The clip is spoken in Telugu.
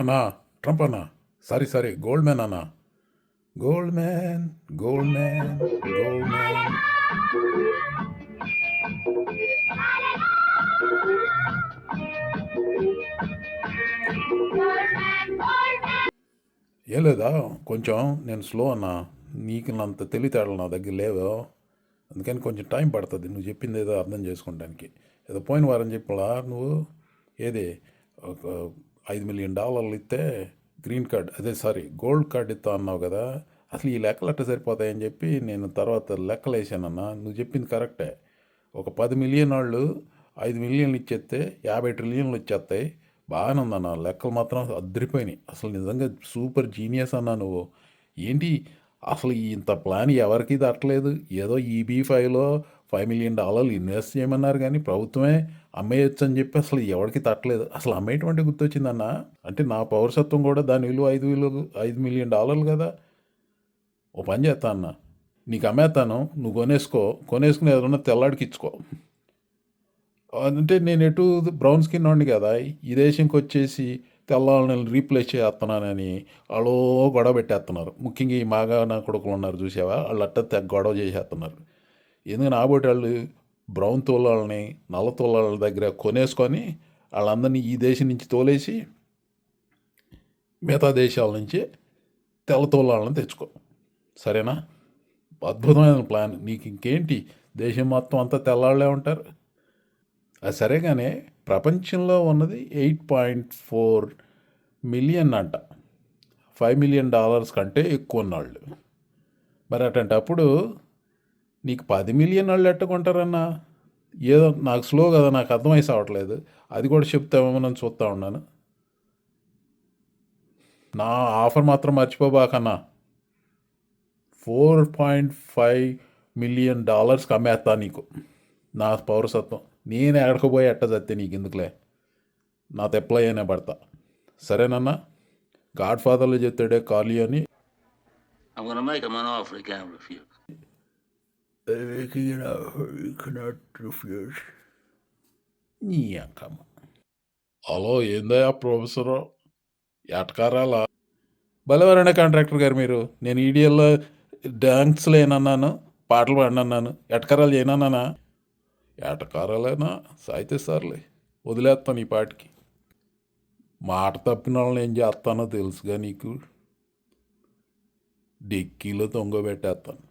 అన్నా ట్రంప్ అన్నా సారీ సారీ గోల్డ్ మ్యాన్ అన్నా. Gold man gold man gold man ఏం లేదా? కొంచెం నేను స్లో అన్నా. నీకు అంత తెలివితేటలు నా దగ్గర లేవు. అందుకని కొంచెం టైం పడుతుంది. నువ్వు చెప్పింది ఏదో అర్థం చేసుకోవడానికి. ఏదో పోయిన వారం చెప్పలా నువ్వు? ఏది? ఐదు మిలియన్ డాలర్లు ఇస్తే గ్రీన్ కార్డ్ అదే సారీ గోల్డ్ కార్డ్ ఇస్తా అన్నావు కదా అసలు ఈ లెక్కలు అట్ట సరిపోతాయని చెప్పి నేను తర్వాత లెక్కలు వేసానన్నా నువ్వు చెప్పింది కరెక్టే. ఒక పది మిలియన్ వాళ్ళు ఐదు మిలియన్లు ఇచ్చేస్తే యాభై ట్రిలియన్లు వచ్చేస్తాయి. బాగానే ఉందన్న లెక్కలు మాత్రం అద్దరిపోయినాయి. అసలు నిజంగా సూపర్ జీనియస్ అన్నా నువ్వు. ఏంటి? అసలు ఇంత ప్లాన్ ఎవరికి దట్టలేదు ఏదో ఈబీ ఫైవ్లో ఫైవ్ మిలియన్ డాలర్లు ఇన్వెస్ట్ చేయమన్నారు కానీ ప్రభుత్వమే అమ్మేయచ్చు అని చెప్పి అసలు ఎవరికి తట్టలేదు. అసలు అమ్మేటువంటి గుర్తొచ్చిందన్న? అంటే నా పౌరసత్వం కూడా దాని విలువ ఐదు విలువ ఐదు మిలియన్ డాలర్లు కదా. ఓ పని చేస్తా అన్న. నీకు అమ్మేస్తాను నువ్వు కొనేసుకో కొనేసుకుని ఏదన్నా తెల్లాడికి ఇచ్చుకో. అంటే నేను ఎటు బ్రౌన్ స్కిన్ వాడిని కదా ఈ దేశంకి వచ్చేసి తెల్లని రీప్లేస్ చేస్తున్నానని వాళ్ళు గొడవ పెట్టేస్తున్నారు. ముఖ్యంగా ఈ మాగా నా కొడుకులు ఉన్నారు చూసావా? వాళ్ళు అట్ట తెగ గొడవ చేసేస్తున్నారు. ఎందుకని ఆబోటి వాళ్ళు బ్రౌన్ తోలాలని నల్ల తోలాల దగ్గర కొనేసుకొని వాళ్ళందరినీ ఈ దేశం నుంచి తోలేసి మిగతా దేశాల నుంచి తెల్ల తోలాలను తెచ్చుకో. సరేనా? అద్భుతమైన ప్లాన్. నీకు ఇంకేంటి? దేశం మొత్తం అంతా తెల్లాళ్ళే ఉంటారు. అది సరే కానీ ప్రపంచంలో ఉన్నది ఎయిట్ పాయింట్ ఫోర్ మిలియన్ అంట. ఫైవ్ మిలియన్ డాలర్స్ కంటే ఎక్కువ ఉన్నాళ్ళు మరి అటంటప్పుడు నీకు పది మిలియన్ వాళ్ళు ఎట్టుకుంటారన్నా? ఏదో నాకు స్లో కదా నాకు అర్థమై సావట్లేదు. అది కూడా చెప్తామేమో నేను చూస్తూ ఉన్నాను. నా ఆఫర్ మాత్రం మర్చిపోబాకన్నా. ఫోర్ పాయింట్ ఫైవ్ మిలియన్ డాలర్స్కి కమ్మేస్తా నీకు. నా పౌరసత్వం. నేను ఎక్కడికి ఎట్ట చస్తే నీకు ఎందుకులే? నా తెప్పలయ్యనే పడతా. సరేనన్నా? గాడ్ ఫాదర్లో చెప్తాడే కార్లీ అని I'm going to make him an offer he can't refuse. నీ అంకమ్మ హలో ఏందయ్యా ప్రొఫెసరు ఎటకారాలా భలేవారండి కాంట్రాక్టర్ గారు మీరు. నేను ఈడియల్లో డాన్స్లు ఏనన్నాను పాటలు పాడినన్నాను ఎటకారాలు చేయనన్నానా? ఎటకారాలేనా సాయితే సార్లే వదిలేస్తాను ఈ పాటికి. మాట తప్పిన వాళ్ళని ఏం చేస్తానో తెలుసుగా నీకు. డిక్కీలో తొంగబెట్టేస్తాను